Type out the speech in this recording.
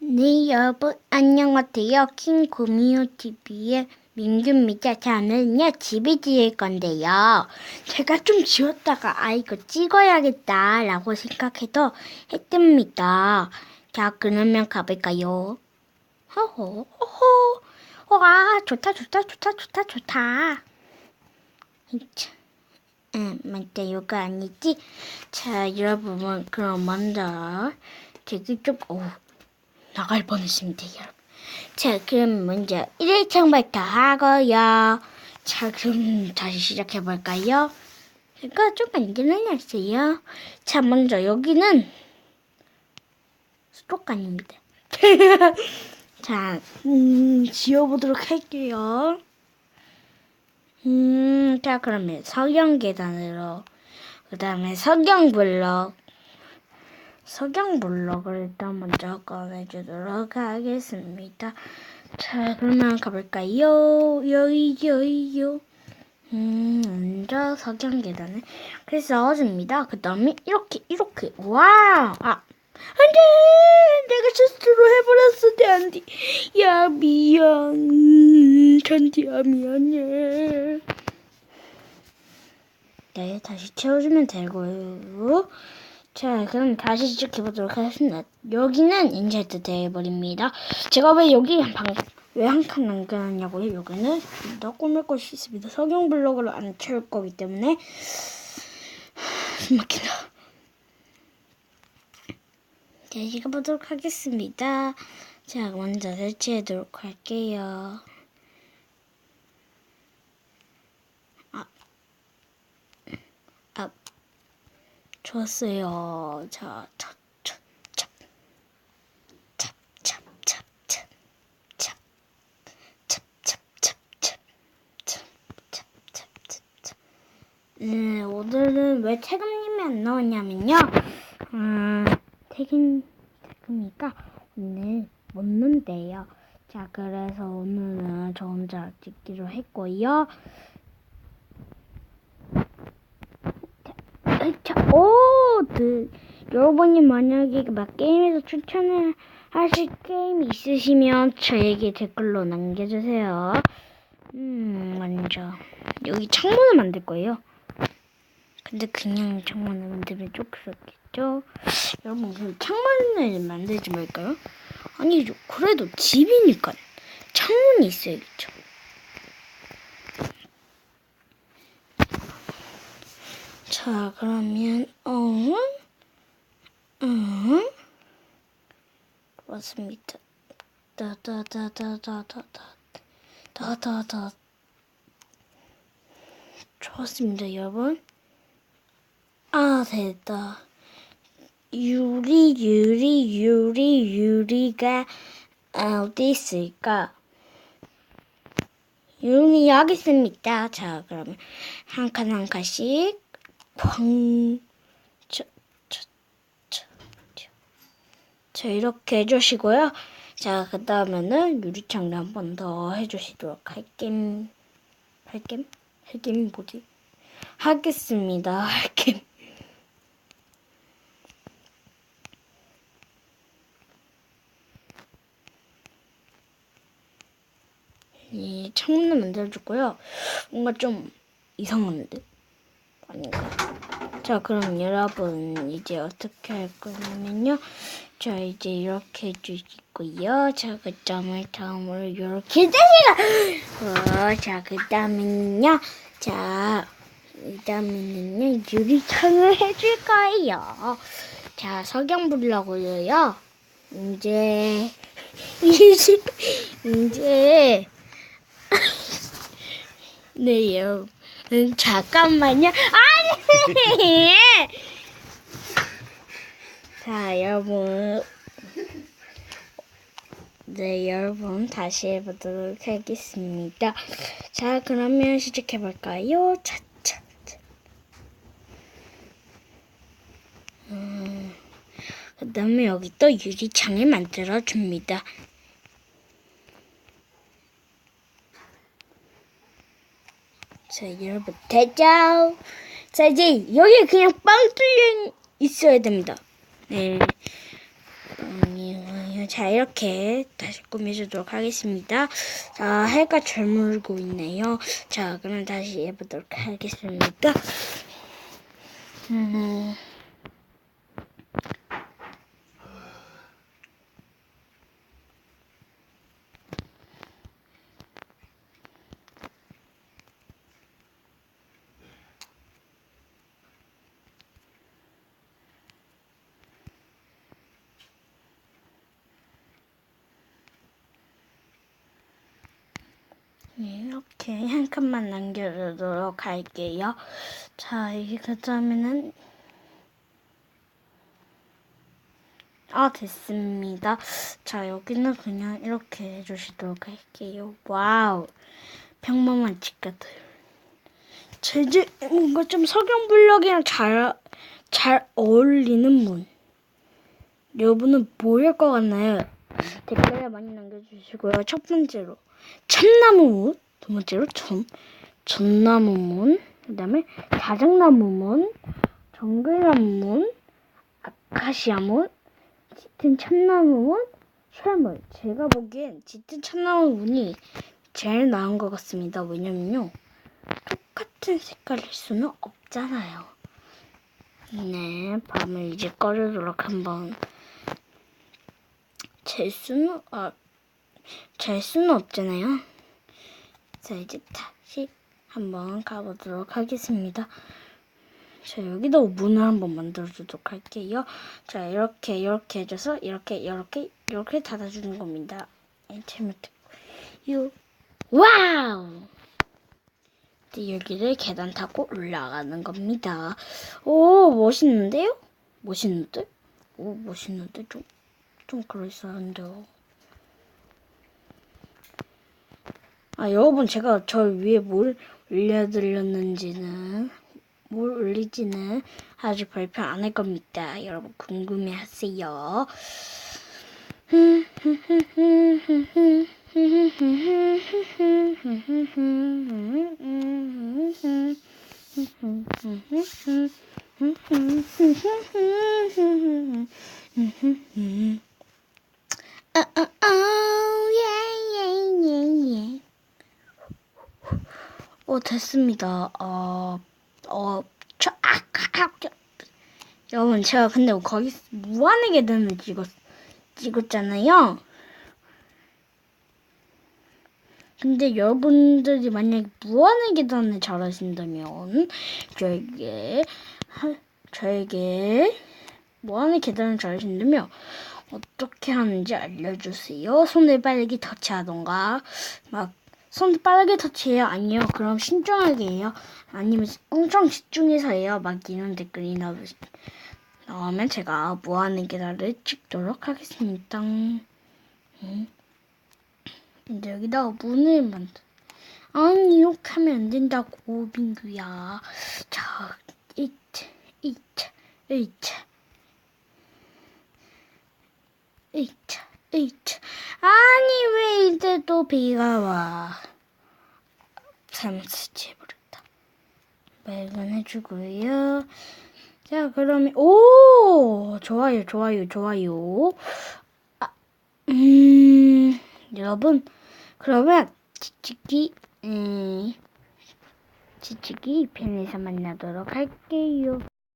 네, 여러분, 안녕하세요. 킹고미호 TV의 민규입니다. 저는요, 집을 지을 건데요. 제가 좀 지었다가, 아, 이거 찍어야겠다 라고 생각해서 했답니다. 자, 그러면 가볼까요? 호호, 호호. 와, 좋다, 좋다, 좋다, 좋다, 좋다. 응, 맞다, 이거 아니지? 자, 여러분, 그럼 먼저, 되게 좀, 오, 나갈 뻔했습니다, 여러분. 자, 그럼 먼저 1일창부터 하고요. 자, 그럼 다시 시작해볼까요? 제가 좀 안전해놨어요. 자, 먼저 여기는 수도관입니다. 자, 음, 지어보도록 할게요. 음, 자, 그러면 석영 계단으로, 그 다음에 석영 블럭, 석영 블럭을 일단 먼저 꺼내주도록 하겠습니다. 자, 그러면 가볼까요? 여기요. 음, 먼저 석영 계단을 그래서 넣어줍니다. 그 다음에 이렇게, 이렇게, 와! 아, 안 돼! 내가 실수로 해버렸어, 잔디. 야, 미안. 음, 잔디야, 미안해. 네, 다시 채워주면 되고요. 자, 그럼 다시 시작해보도록 하겠습니다. 여기는 인쇄도 돼버립니다. 제가 왜 여기 방, 왜한 칸 남겨놨냐고요? 여기는 좀더 꾸밀 것이 있습니다. 석영 블록으로 안 채울 거기 때문에. 숨 막힌다. 자, 읽어보도록 하겠습니다. 자, 먼저 설치하도록 할게요. 좋았어요. 자, 찹, 찹, 찹, 찹, 찹, 찹, 찹, 찹, 찹, 찹, 찹, 찹, 찹, 찹, 찹, 찹, 찹. 음, 오늘은 왜 태금님이 안 나오냐면요. 음, 태금, 태금이가 오늘 못 논대요. 자, 그래서 오늘은 저 혼자 찍기로 했고요. 자, 오, 그, 여러분이 만약에 막 게임에서 추천을 하실 게임이 있으시면 저에게 댓글로 남겨주세요. 음, 먼저 여기 창문을 만들 거예요. 근데 그냥 창문을 만들면 좀 그렇겠죠? 여러분, 그럼 창문을 만들지 말까요? 아니죠. 그래도 집이니까 창문이 있어야겠죠. 자, 그러면, 어, 음, 맞습니다. 다다다다다다다, 다다다. 좋았습니다, 여러분. 아, 됐다. 유리, 유리, 유리, 유리가 어디 있을까? 유리 여기 있습니다. 자, 그러면 한 칸 한 칸씩 쾅, 저, 저, 저, 저. 자, 이렇게 해주시고요. 자, 그 다음에는 유리창을 한 번 더 해주시도록 할겜, 할겜? 할겜이 뭐지? 하겠습니다. 할겜. 이 창문을 만들어줬고요. 뭔가 좀 이상한데? 아닌가? 자, 그럼 여러분 이제 어떻게 할 거냐면요. 자, 이제 이렇게 해주시고요. 자, 그 다음에 다음으로 이렇게 해주시고, 어, 자, 그 다음에는요. 자, 이 다음에는요. 유리창을 해줄 거예요. 자, 석영 블럭으로요. 이제 이제 이제 네, 여러분. 음, 잠깐만요. 아니! 자, 여러분. 네, 여러분. 다시 해보도록 하겠습니다. 자, 그러면 시작해볼까요? 차, 차, 차. 음, 그 다음에 여기 또 유리창을 만들어줍니다. 자, 여러분, 됐죠? 자, 이제 여기 그냥 빵 뚫려 있어야 됩니다. 네. 자, 이렇게 다시 꾸며주도록 하겠습니다. 자, 해가 절물고 있네요. 자, 그럼 다시 해보도록 하겠습니다. 음. 이렇게 한 칸만 남겨두도록 할게요. 자, 이게 그 다음에는 아, 됐습니다. 자, 여기는 그냥 이렇게 해주시도록 할게요. 와우. 평범한 집 같아요. 제주, 뭔가 좀 석영 블럭이랑 잘, 잘 어울리는 문. 여러분은 뭐일 것 같나요? 댓글에 많이 남겨주시고요. 첫 번째로 참나무 문, 두 번째로 전 전나무 문, 그다음에 자작나무 문, 정글나무 문, 아카시아 문, 짙은 참나무 문, 철문. 제가 보기엔 짙은 참나무 문이 제일 나은 것 같습니다. 왜냐면요, 똑같은 색깔일 수는 없잖아요. 네, 밤을 이제 꺼르도록 한번 잴 수는 아, 잘 수는 없잖아요. 자, 이제 다시 한번 가보도록 하겠습니다. 자, 여기다 문을 한번 만들어주도록 할게요. 자, 이렇게, 이렇게 해줘서, 이렇게, 이렇게, 이렇게 닫아주는 겁니다. 잘못했고. 요, 와우! 이제 여기를 계단 타고 올라가는 겁니다. 오, 멋있는데요? 멋있는데? 오, 멋있는데? 좀, 좀 그럴싸한데요. 아, 여러분, 제가 저 위에 뭘 올려드렸는지는, 뭘 올리지는 아직 발표 안 할 겁니다. 여러분, 궁금해 하세요. 아, 아, 아, 예, 예, 예, 예. 어, 됐습니다. 어, 어, 저, 아, 아, 아, 저. 여러분, 제가 근데 거기 무한의 계단을 찍었, 찍었잖아요. 근데 여러분들이 만약에 무한의 계단을 잘하신다면, 저에게, 하- 저에게 무한의 계단을 잘하신다면, 어떻게 하는지 알려주세요. 손을 빠르게 터치하던가, 막, 손 빠르게 터치해요? 아니요. 그럼 신중하게 해요. 아니면 엄청 집중해서 해요. 막 이런 댓글이 나오, 나오면 제가 무한의 계단을 찍도록 하겠습니다. 음. 이제 여기다가 문을 만들. 아니 이렇게 하면 안 된다고 민규야. 자, 이트, 이트, 이트. 이트, 이트. 아니 왜 이제 또 비가 와? 잠시 버렸다. 발견해주고요. 자 그러면 오 좋아요 좋아요 좋아요. 아, 음 여러분 그러면 지치기 음 지치기 편에서 만나도록 할게요.